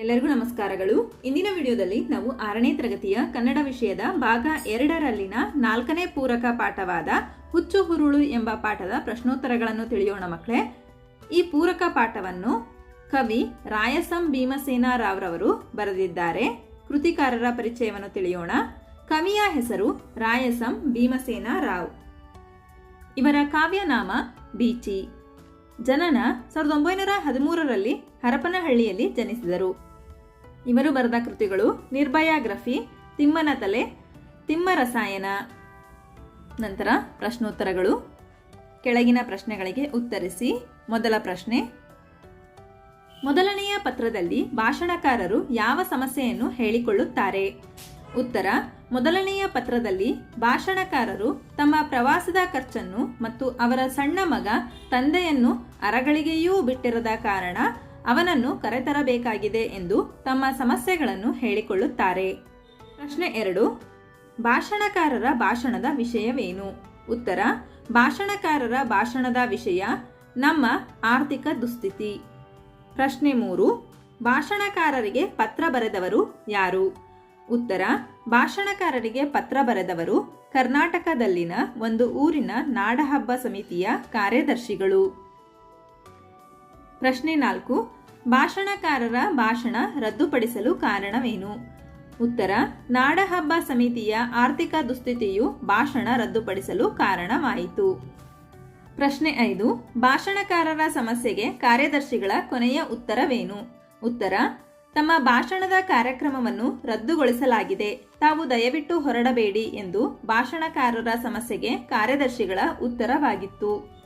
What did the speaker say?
ಎಲ್ಲರಿಗೂ ನಮಸ್ಕಾರಗಳು. ಇಂದಿನ ವಿಡಿಯೋದಲ್ಲಿ ನಾವು ಆರನೇ ತರಗತಿಯ ಕನ್ನಡ ವಿಷಯದ ಭಾಗ ಎರಡರಲ್ಲಿನ ನಾಲ್ಕನೇ ಪೂರಕ ಪಾಠವಾದ ಹುಚ್ಚು ಹುರುಳು ಎಂಬ ಪಾಠದ ಪ್ರಶ್ನೋತ್ತರಗಳನ್ನು ತಿಳಿಯೋಣ ಮಕ್ಕಳೇ. ಈ ಪೂರಕ ಪಾಠವನ್ನು ಕವಿ ರಾಯಸಂ ಭೀಮಸೇನ ರಾವ್ರವರು ಬರೆದಿದ್ದಾರೆ. ಕೃತಿಕಾರರ ಪರಿಚಯವನ್ನು ತಿಳಿಯೋಣ. ಕವಿಯ ಹೆಸರು ರಾಯಸಂ ಭೀಮಸೇನ ರಾವ್. ಇವರ ಕಾವ್ಯನಾಮ ಬೀಚಿ. ಜನನ ಸಾವಿರದ ಒಂಬೈನೂರ ಹದಿಮೂರರಲ್ಲಿ ಹರಪನಹಳ್ಳಿಯಲ್ಲಿ ಜನಿಸಿದರು. ಇವರು ಬರೆದ ಕೃತಿಗಳು ನಿರ್ಭಯಾಗ್ರಫಿ ತಿಮ್ಮನ ತಲೆ ತಿಮ್ಮ ರಸಾಯನ ನಂತರ ಪ್ರಶ್ನೋತ್ತರಗಳು. ಕೆಳಗಿನ ಪ್ರಶ್ನೆಗಳಿಗೆ ಉತ್ತರಿಸಿ. ಮೊದಲ ಪ್ರಶ್ನೆ, ಮೊದಲನೆಯ ಪತ್ರದಲ್ಲಿ ಭಾಷಣಕಾರರು ಯಾವ ಸಮಸ್ಯೆಯನ್ನು ಹೇಳಿಕೊಳ್ಳುತ್ತಾರೆ? ಉತ್ತರ, ಮೊದಲನೆಯ ಪತ್ರದಲ್ಲಿ ಭಾಷಣಕಾರರು ತಮ್ಮ ಪ್ರವಾಸದ ಖರ್ಚನ್ನು ಮತ್ತು ಅವರ ಸಣ್ಣ ಮಗ ತಂದೆಯನ್ನು ಅರಗಳಿಗೆಯೂ ಬಿಟ್ಟಿರದ ಕಾರಣ ಅವನನ್ನು ಕರೆತರಬೇಕಾಗಿದೆ ಎಂದು ತಮ್ಮ ಸಮಸ್ಯೆಗಳನ್ನು ಹೇಳಿಕೊಳ್ಳುತ್ತಾರೆ. ಪ್ರಶ್ನೆ ಎರಡು, ಭಾಷಣಕಾರರ ಭಾಷಣದ ವಿಷಯವೇನು? ಉತ್ತರ, ಭಾಷಣಕಾರರ ಭಾಷಣದ ವಿಷಯ, ನಮ್ಮ ಆರ್ಥಿಕ ದುಸ್ಥಿತಿ. ಪ್ರಶ್ನೆ ಮೂರು, ಭಾಷಣಕಾರರಿಗೆ ಪತ್ರ ಬರೆದವರು ಯಾರು? ಉತ್ತರ, ಭಾಷಣಕಾರರಿಗೆ ಪತ್ರ ಬರೆದವರು ಕರ್ನಾಟಕದಲ್ಲಿನ ಒಂದು ಊರಿನ ನಾಡಹಬ್ಬ ಸಮಿತಿಯ ಕಾರ್ಯದರ್ಶಿಗಳು. ಪ್ರಶ್ನೆ ನಾಲ್ಕು, ಭಾಷಣಕಾರರ ಭಾಷಣ ರದ್ದುಪಡಿಸಲು ಕಾರಣವೇನು? ಉತ್ತರ, ನಾಡಹಬ್ಬ ಸಮಿತಿಯ ಆರ್ಥಿಕ ದುಸ್ಥಿತಿಯು ಭಾಷಣ ರದ್ದುಪಡಿಸಲು ಕಾರಣವಾಯಿತು. ಪ್ರಶ್ನೆ ಐದು, ಭಾಷಣಕಾರರ ಸಮಸ್ಯೆಗೆ ಕಾರ್ಯದರ್ಶಿಗಳ ಕೊನೆಯ ಉತ್ತರವೇನು? ಉತ್ತರ, ತಮ್ಮ ಭಾಷಣದ ಕಾರ್ಯಕ್ರಮವನ್ನು ರದ್ದುಗೊಳಿಸಲಾಗಿದೆ, ತಾವು ದಯವಿಟ್ಟು ಹೊರಡಬೇಡಿ ಎಂದು ಭಾಷಣಕಾರರ ಸಮಸ್ಯೆಗೆ ಕಾರ್ಯದರ್ಶಿಗಳ ಉತ್ತರವಾಗಿತ್ತು.